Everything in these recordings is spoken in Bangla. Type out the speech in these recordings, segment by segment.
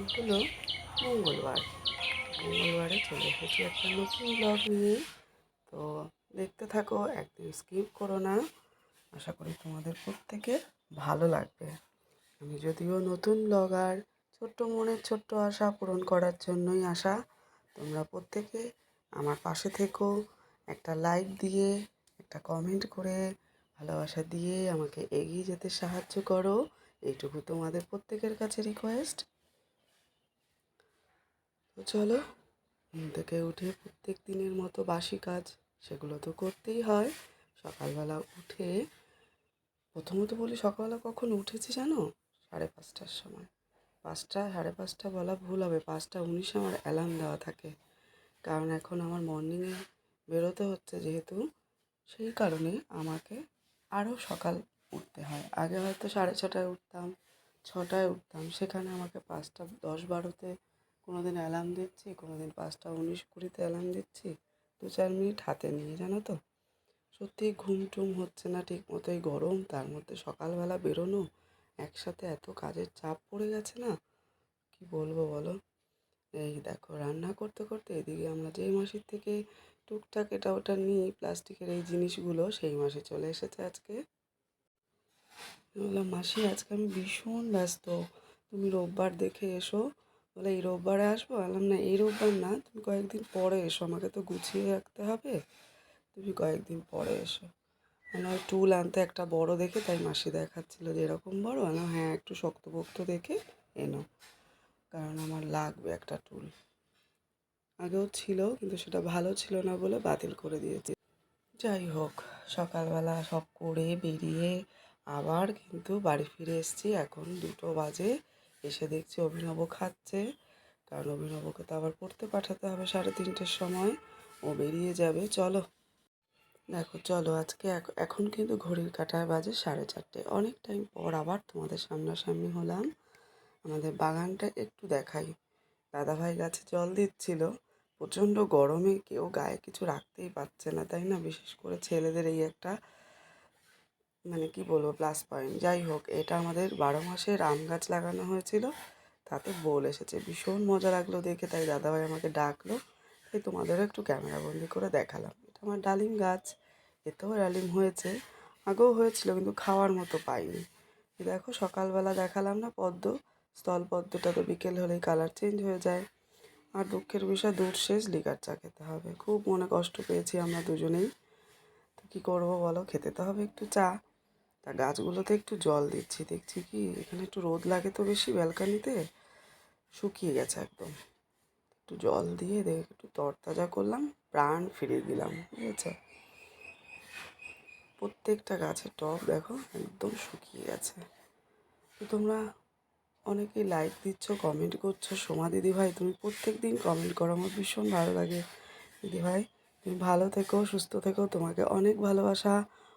আজকে হলো মঙ্গলবার। মঙ্গলবারে চলে এসেছি একটা নতুন ব্লগ নিয়ে। তো দেখতে থাকো, একদিন স্কিপ করো না। আশা করি তোমাদের প্রত্যেকে ভালো লাগবে। আমি যদিও নতুন ব্লগার ছোট্ট মনের ছোট্ট আশা পূরণ করার জন্যই আসা তোমরা প্রত্যেকে আমার পাশে থেকো, একটা লাইক দিয়ে, একটা কমেন্ট করে, ভালোবাসা দিয়ে আমাকে এগিয়ে যেতে সাহায্য করো। এইটুকু তোমাদের প্রত্যেকের কাছে রিকোয়েস্ট তো চলো, ঘুম থেকে উঠে প্রত্যেক দিনের মতো বাসি কাজ সেগুলো তো করতেই হয়। সকালবেলা উঠে, প্রথমত বলি সকালবেলা কখন উঠেছি জানো? সাড়ে পাঁচটার সময়। পাঁচটা, সাড়ে পাঁচটা বলা ভুল হবে, পাঁচটা উনিশে আমার অ্যালার্ম দেওয়া থাকে। কারণ এখন আমার মর্নিংয়ে বেরোতে হচ্ছে যেহেতু, সেই কারণে আমাকে আরও সকাল উঠতে হয়। আগে হয়তো সাড়ে ছটায় উঠতাম ছটায় উঠতাম, সেখানে আমাকে পাঁচটা, দশ বারোতে কোনো দিন অ্যালার্ম দিচ্ছি কোনো দিন পাঁচটা উনিশ কুড়িতে অ্যালার্ম দিচ্ছি, দু চার মিনিট হাতে নিয়ে, জানো তো? সত্যিই ঘুম টুম হচ্ছে না ঠিক মতোই গরম, তার মধ্যে সকালবেলা বেরোনো, একসাথে এত কাজের চাপ পড়ে গেছে না? কি বলব বলো? এই দেখো, রান্না করতে করতে এদিকে আমরা যেই মাসির থেকে টুকটাক এটা ওটা নিই, প্লাস্টিকের এই জিনিসগুলো, সেই মাসে চলে এসেছে আজকে। বললাম, মাসি, আজকে আমি ভীষণ ব্যস্ত। তুমি রোববার দেখে এসো বলে, এই রোববারে আসব? বললাম, না, এই রোববার না, তুমি কয়েকদিন পরে এসো, আমাকে তো গুছিয়ে রাখতে হবে, তুমি কয়েকদিন পরে এসো। মানে টুল আনতে একটা বড় দেখে তাই মাসি দেখাচ্ছিল যে এরকম বড়? বললাম হ্যাঁ একটু শক্তপোক্ত দেখে এনো, কারণ আমার লাগবে একটা টুল। আগেও ছিল, কিন্তু সেটা ভালো ছিল না বলে বাতিল করে দিয়েছি। যাই হোক, সকালবেলা সব করে বেরিয়ে আবার কিন্তু বাড়ি ফিরে এসেছি, এখন দুটো বাজে। এসে দেখছি অভিনব খাচ্ছে। কারণ অভিনবকে তো আবার পড়তে পাঠাতে হবে সাড়ে তিনটের সময়। ও বেরিয়ে যাবে, চলো। দেখো, চলো, আজকে এখ- এখন কিন্তু ঘড়ির কাটায় বাজে সাড়ে চারটে। অনেক টাইম পর আবার তোমাদের সামনাসামনি হলাম। আমাদের বাগানটা একটু দেখাই। দাদাভাই গাছে জল দিচ্ছিল। প্রচণ্ড গরমে কেউ গায়ে কিছু রাখতেই পারছে না, তাই না? বিশেষ করে ছেলেদের এই একটা মানে কি বলব প্লাস পয়েন্ট যাই হোক, এটা আমাদের বারো মাসের আম গাছ লাগানো হয়েছিল, তাতে বোল এসেছে। ভীষণ মজা লাগল দেখে, তাই দাদাভাই আমাকে ডাকলো। তাই তোমাদেরও একটু ক্যামেরা বন্দি করে দেখালাম। এটা আমার ডালিম গাছ, এতেও ডালিম হয়েছে। আগেও হয়েছিল, কিন্তু খাওয়ার মতো পাইনি। দেখো, সকালবেলা দেখালাম না পদ্ম, স্থল পদ্মটা তো বিকেল হলেই কালার চেঞ্জ হয়ে যায়। আর দুঃখের বিষয় দূর শেষ, লিকার চা খেতে হবে। খুব মনে কষ্ট পেয়েছি আমরা দুজনেই। তো কী করব বলো, খেতে তো হবে একটু চা। তা গাছগুলোতে একটু জল দিচ্ছি। দেখছি কি, এখানে একটু রোদ লাগে তো বেশি, ব্যালকানিতে শুকিয়ে গেছে একদম। একটু জল দিয়ে দেখ একটু তরতাজা করলাম, প্রাণ ফিরিয়ে দিলাম ঠিক আছে প্রত্যেকটা গাছের টব দেখো একদম শুকিয়ে গেছে। তো তোমরা অনেকেই লাইক দিচ্ছ কমেন্ট করছ, সোমা দিদি ভাই তুমি প্রত্যেক দিন কমেন্ট করো, আমার ভীষণ ভালো লাগে। দিদি ভাই তুমি ভালো থেকো, সুস্থ থেকো, তোমাকে অনেক ভালোবাসা।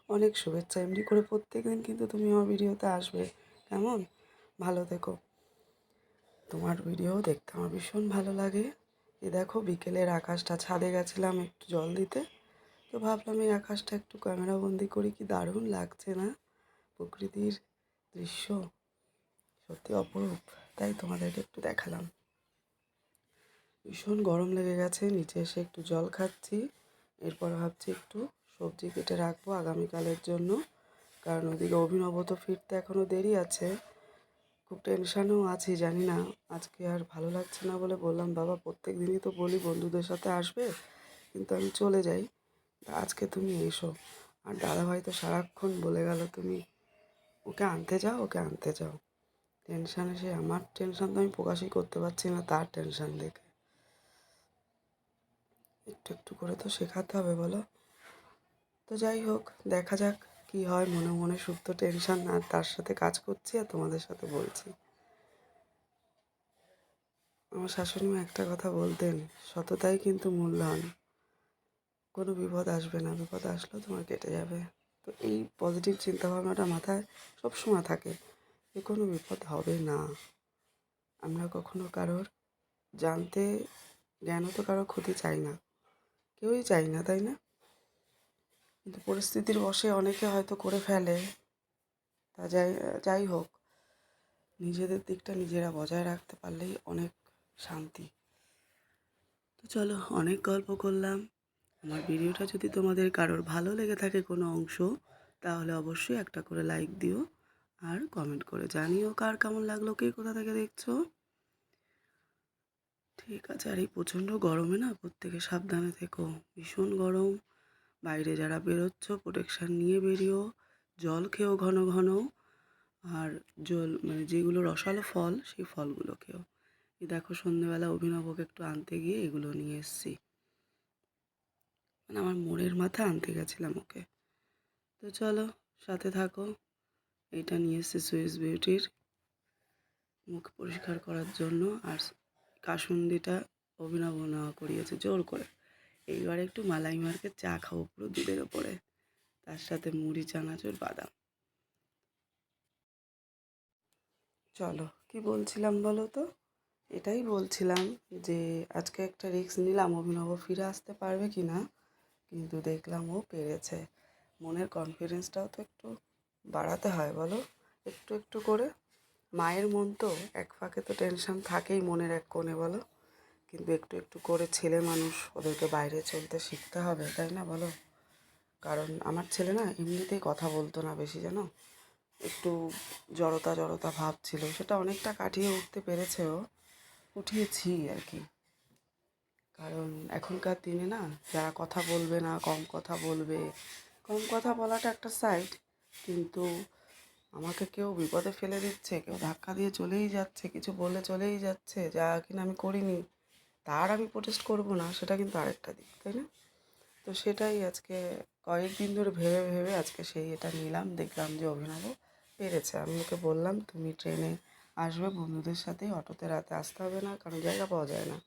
অনেক শুভেচ্ছা। এমনি করে প্রত্যেক দিন কিন্তু তুমি আমার ভিডিওতে আসবে। কেমন? ভালো থেকো। তোমার ভিডিও দেখতে আমার ভীষণ ভালো লাগে। এ দেখো বিকেলের আকাশটা, ছাদে গেছিলাম একটু জল দিতে। তো ভাবলাম এই আকাশটা একটু ক্যামেরাবন্দি করি, কি দারুণ লাগছে না? প্রকৃতির দৃশ্য সত্যি অপরূপ। তাই তোমাদেরকে একটু দেখালাম। ভীষণ গরম লেগে গেছে, নিচে এসে একটু জল খাচ্ছি। এরপর ভাবছি একটু সবজি কেটে রাখব আগামীকালের জন্য। কারণ ওদিকে অভিনব তো ফিরতে এখনও দেরি আছে। খুব টেনশানেও আছি, জানি না। আজকে আর ভালো লাগছে না বলে বললাম, বাবা, প্রত্যেক দিনই তো বলি বন্ধুদের সাথে আসবে, কিন্তু আমি চলে যাই। আজকে তুমি এসো। আর দাদাভাই তো সারাক্ষণ বলে গেল, তুমি ওকে আনতে যাও, ওকে আনতে যাও। টেনশানে সে, আমার টেনশন তো আমি প্রকাশই করতে পারছি না তার টেনশান দেখে। একটু একটু করে তো শেখাতে হবে, বলো। তো যাই হোক, দেখা যাক কি হয়। মনে মনে সুপ্ত টেনশন আর তার সাথে কাজ করছি আর তোমাদের সাথে বলছি। আমার শাশুড়িমা একটা কথা বলতেন, সততাই কিন্তু মূল্যবান কোনো বিপদ আসবে না, বিপদ আসলেও তোমার কেটে যাবে। তো এই পজিটিভ চিন্তাভাবনাটা মাথায় সবসময় থাকে যে কোনো বিপদ হবে না। আমরা কখনো কারোর জানতে জ্ঞানও তো কারোর ক্ষতি চাই না। কেউই চাই না, তাই না? কিন্তু পরিস্থিতির বশে অনেকে হয়তো করে ফেলে। তা যাই যাই হোক, নিজেদের দিকটা নিজেরা বজায় রাখতে পারলেই অনেক শান্তি। তো চলো, অনেক গল্প করলাম। আমার ভিডিওটা যদি তোমাদের কারোর ভালো লেগে থাকে কোনো অংশ, তাহলে অবশ্যই একটা করে লাইক দিও আর কমেন্ট করে জানিও কার কেমন লাগল, কে কোথা থেকে দেখছ। ঠিক আছে, আর এই প্রচণ্ড গরমে না প্রত্যেকে সাবধানে থেকো, ভীষণ গরম। বাইরে যারা বেরোচ্ছ প্রোটেকশান নিয়ে বেরিও জল খেও ঘন ঘন। আর জল মানে যেগুলো রসালো ফল, সেই ফলগুলো খেও। দেখো সন্ধেবেলা অভিনবকে একটু আনতে গিয়ে এগুলো নিয়ে এসছি। মানে আমার মোড়ের মাথা আনতে গেছিলাম ওকে। তো চলো, সাথে থাকো। এইটা নিয়ে এসছি সুইস বিউটির মুখ পরিষ্কার করার জন্য। আর কাসুন্দিটা অভিনব নেওয়া করিয়েছে, জোর করে। এইবার একটু মালাই মার্কের চা খাব পুরো দুধের ওপরে। তার সাথে মুড়ি, চানাচুর, বাদাম। চলো, কি বলছিলাম বলো তো? এটাই বলছিলাম যে আজকে একটা রিস্ক নিলাম, অভিনব ফিরে আসতে পারবে কি না? কিন্তু দেখলাম ও পেরেছে। মনের কনফিডেন্সটাও তো একটু বাড়াতে হয়, বলো? একটু একটু করে। মায়ের মন তো এক ফাঁকে তো টেনশন থাকেই মনের এক কোণে, বলো? কিন্তু একটু একটু করে ছেলে মানুষ ওদেরকে বাইরে চলতে শিখতে হবে, তাই না বলো? কারণ আমার ছেলে না এমনিতেই কথা বলতো না বেশি, জানো? একটু জড়তা জড়তা ভাব ছিল, সেটা অনেকটা কাটিয়ে উঠতে পেরেছে ও। উঠিয়েছি আর কি। কারণ এখনকার দিনে না যারা কথা বলবে না, কম কথা বলবে, কম কথা বলাটা একটা সাইড কিন্তু আমাকে কেউ বিপদে ফেলে দিচ্ছে, কেউ ধাক্কা দিয়ে চলেই যাচ্ছে, কিছু বলে চলেই যাচ্ছে, যা কিনা আমি করিনি। তার আমি প্রোটেস্ট করব না, সেটা কিন্তু আরেকটা দিক, তাই না? তো সেটাই আজকে কয়েকদিন ধরে ভেবে ভেবে আজকে সেই এটা নিলাম, দেখলাম যে অভিনব পেরেছে। আমি ওকে বললাম, তুমি ট্রেনে আসবে, বন্ধুদের সাথে, অটোতে রাতে আসতে হবে না, কারণ জায়গা পাওয়া যায় না।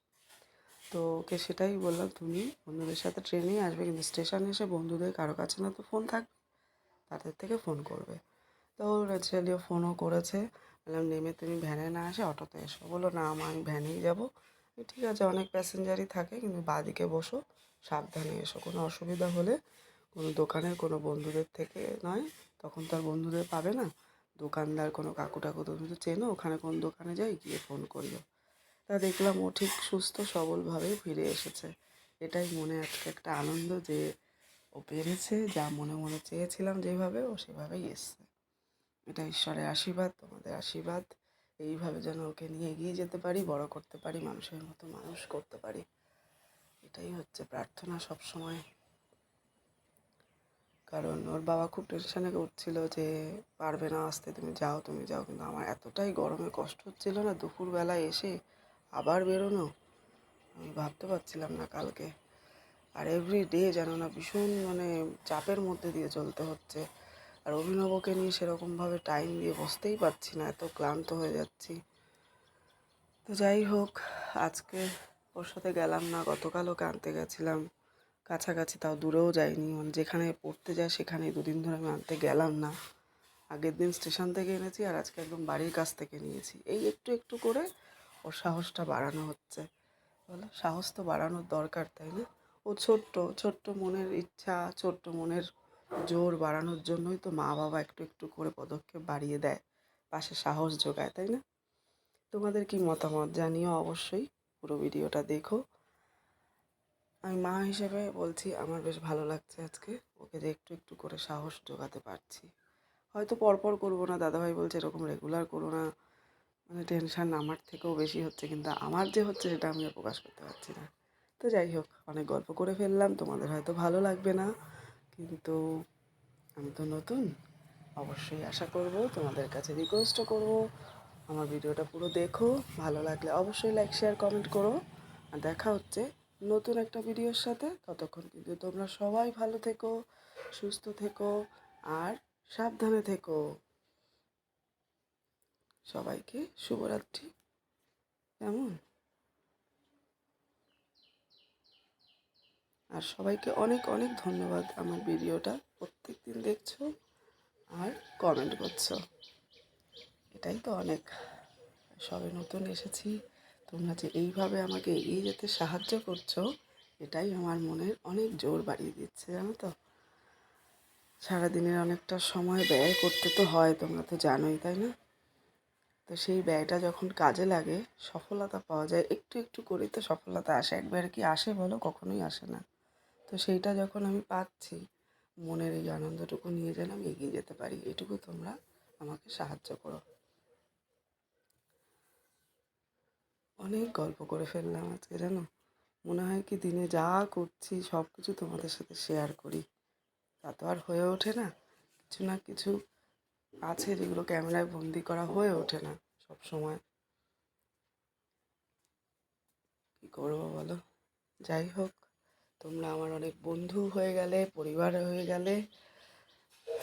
তো ওকে সেটাই বললাম, তুমি বন্ধুদের সাথে ট্রেনেই আসবে, কিন্তু স্টেশনে এসে বন্ধুদের কারও কাছে না তো ফোন থাকবে, তাদের থেকে ফোন করবে। তো ন্যাচারালি ও ফোনও করেছে। বললাম, নেমে তুমি ভ্যানে না আসে অটোতে এসো। বলো না মা, আমি ভ্যানেই যাব। ঠিক আছে, অনেক প্যাসেঞ্জারই থাকে, কিন্তু বাদিকে বসো, সাবধানে এসো। কোনো অসুবিধা হলে কোনো দোকানের, কোনো বন্ধুদের থেকে নয়, তখন তো আর বন্ধুদের পাবে না। দোকানদার, কোনো কাকু টাকু তুমি তো চেনো, ওখানে কোন দোকানে যাই, গিয়ে ফোন করিও। তা দেখলাম ও ঠিক সুস্থ সবলভাবে ফিরে এসেছে। এটাই মনে আজকে একটা আনন্দ যে ও পেরেছে, যা মনে মনে চেয়েছিলাম যেভাবে, ও সেভাবেই এসছে। এটা ঈশ্বরের আশীর্বাদ, তোমাদের আশীর্বাদ। এইভাবে যেন ওকে নিয়ে এগিয়ে যেতে পারি, বড় করতে পারি, মানুষের মতো মানুষ করতে পারি। এটাই হচ্ছে প্রার্থনা সব সময় কারণ ওর বাবা খুব টেনশানে উঠছিল যে, পারবে না আসতে, তুমি যাও তুমি যাও। কিন্তু আমার এতটাই গরমে কষ্ট হচ্ছিল না দুপুরবেলায় এসে আবার বেরোনো। আমি ভাবতে পারছিলাম না কালকে। আর এভরি ডে যেন না ভীষণ মানে চাপের মধ্যে দিয়ে চলতে হচ্ছে। আর অভিনবকে নিয়ে সেরকমভাবে টাইম দিয়ে বসতেই পারছি না, এত ক্লান্ত হয়ে যাচ্ছি। তো যাই হোক, আজকে ওর সাথে গেলাম না গতকাল ওকে আনতে গেছিলাম। কাছাকাছি তাও দূরেও যাইনি মানে যেখানে পড়তে যায় সেখানেই দুদিন ধরে আমি আনতে গেলাম না। আগের দিন স্টেশন থেকে এনেছি আর আজকে একদম বাড়ির কাছ থেকে নিয়েছি। এই একটু একটু করে ওর সাহসটা বাড়ানো হচ্ছে। বলো, সাহস তো বাড়ানোর দরকার, তাই না? ও ছোট্ট ছোট্ট মনের ইচ্ছা, ছোট্ট মনের জোর বাড়ানোর জন্যই তো মা বাবা একটু একটু করে পদক্ষেপ বাড়িয়ে দেয়, পাশে সাহস যোগায়, তাই না? তোমাদের কি মতামত জানিও অবশ্যই, পুরো ভিডিওটা দেখো। আমি মা হিসেবে বলছি, আমার বেশ ভালো লাগছে আজকে, ওকে যে একটু একটু করে সাহস জোগাতে পারছি। হয়তো পরপর করব না, দাদাভাই বলছে এরকম রেগুলার করো না মানে টেনশান আমার থেকেও বেশি হচ্ছে, কিন্তু আমার যে হচ্ছে সেটা আমি আর প্রকাশ করতে পারছি না। তো যাই হোক, অনেক গল্প করে ফেললাম, তোমাদের হয়তো ভালো লাগবে না। কিন্তু আমি তো নতুন। অবশ্যই আশা করব, তোমাদের কাছে রিকোয়েস্টও করব। আমার ভিডিওটা পুরো দেখো, ভালো লাগলে অবশ্যই লাইক শেয়ার কমেন্ট করো। আর দেখা হচ্ছে নতুন একটা ভিডিওর সাথে। ততক্ষণ কিন্তু তোমরা সবাই ভালো থেকো, সুস্থ থেকো, আর সাবধানে থেকো। সবাইকে শুভরাত্রি। কেমন? আর সবাইকে অনেক অনেক ধন্যবাদ আমার ভিডিওটা প্রত্যেক দিন দেখছ আর কমেন্ট করছ। এটাই তো অনেক। সবে নতুন এসেছি। তোমরা যে এইভাবে আমাকে এগিয়ে যেতে সাহায্য করছ, এটাই আমার মনের অনেক জোর বাড়িয়ে দিচ্ছে, জানো তো? সারাদিনের অনেকটা সময় ব্যয় করতে তো হয়, তোমরা তো জানোই, তাই না? তো সেই ব্যয়টা যখন কাজে লাগে, সফলতা পাওয়া যায়। একটু একটু করে তো সফলতা আসে। একবারে কি আসে বলো? কখনোই আসে না। তো সেইটা যখন আমি পাচ্ছি, মনের এই আনন্দটুকু নিয়ে যেন আমি এগিয়ে যেতে পারি, এটুকু তোমরা আমাকে সাহায্য করো। অনেক গল্প করে ফেললাম আজকে, জানো? মনে হয় কি দিনে যা করছি সব কিছু তোমাদের সাথে শেয়ার করি। তা তো আর হয়ে ওঠে না। কিছু না কিছু আছে যেগুলো ক্যামেরায় বন্দি করা হয়ে ওঠে না সব সময়। কী করব বলো? যাই হোক। তোমরা আমার অনেক বন্ধু হয়ে গেলে, পরিবার হয়ে গেলে।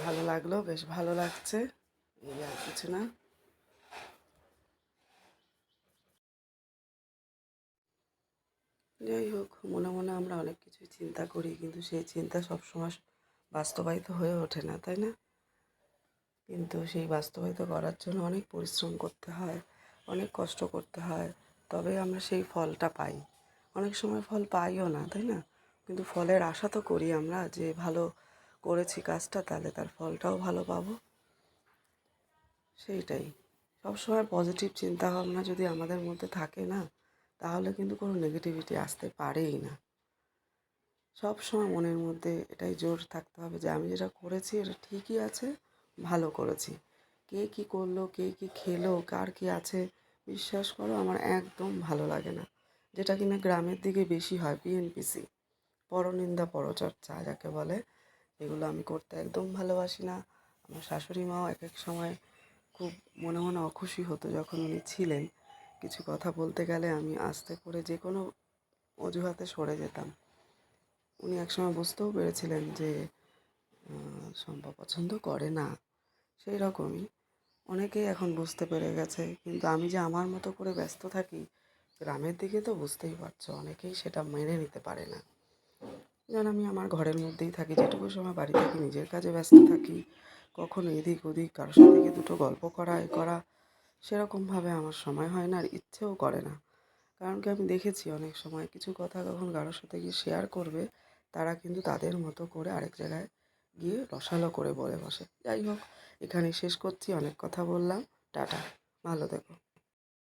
ভালো লাগল, বেশ ভালো লাগছে। এই আর কিছু না। যাই হোক, মনে মনে আমরা অনেক কিছুই চিন্তা করি, কিন্তু সেই চিন্তা সবসময় বাস্তবায়িত হয়ে ওঠে না, তাই না? কিন্তু সেই বাস্তবায়িত করার জন্য অনেক পরিশ্রম করতে হয়, অনেক কষ্ট করতে হয়। তবে আমরা সেই ফলটা পাই। অনেক সময় ফল পাইও না, তাই না? কিন্তু ফলের আশা তো করি আমরা যে ভালো করেছি কাজটা, তাহলে তার ফলটাও ভালো পাবো। সেইটাই। সবসময় পজিটিভ চিন্তা ভাবনা যদি আমাদের মধ্যে থাকে না, তাহলে কিন্তু কোনো নেগেটিভিটি আসতে পারেই না। সব সময় মনের মধ্যে এটাই জোর থাকতে হবে যে আমি যেটা করেছি, এটা ঠিকই আছে, ভালো করেছি। কে কী করল, কে কী খেলো, কার কী আছে, বিশ্বাস করো, আমার একদম ভালো লাগে না। যেটা কিনা গ্রামের দিকে বেশি হয় পিএনপিসি পরনিন্দা পরচর্চা যাকে বলে, এগুলো আমি করতে একদম ভালোবাসি না। আমার শাশুড়ি মাও এক এক সময় খুব মনে মনে অখুশি হতো যখন উনি ছিলেন। কিছু কথা বলতে গেলে আমি আস্তে করে যে কোনো অজুহাতে সরে যেতাম। উনি একসময় বুঝতেও পেরেছিলেন যে শম্পা পছন্দ করে না। সেই রকমই অনেকেই এখন বুঝতে পেরে গেছে। কিন্তু আমি যে আমার মতো করে ব্যস্ত থাকি, গ্রামের দিকে তো বুঝতেই পারছ, অনেকেই সেটা মেনে নিতে পারে না। যেন আমি আমার ঘরের মধ্যেই থাকি, যেটুকু সময় বাড়ি থাকি, নিজের কাজে ব্যস্ত থাকি, কখনো এদিক ওদিক কারোর সাথে গিয়ে দুটো গল্প করা, এ করা, সেরকমভাবে আমার সময় হয় না আর ইচ্ছেও করে না। কারণ কি আমি দেখেছি অনেক সময় কিছু কথা যখন কারোর সাথে গিয়ে শেয়ার করবে, তারা কিন্তু তাদের মতো করে আরেক জায়গায় গিয়ে রসালো করে বলে বসে। যাই হোক এখানে শেষ করছি, অনেক কথা বললাম, টাটা, ভালো থেকো।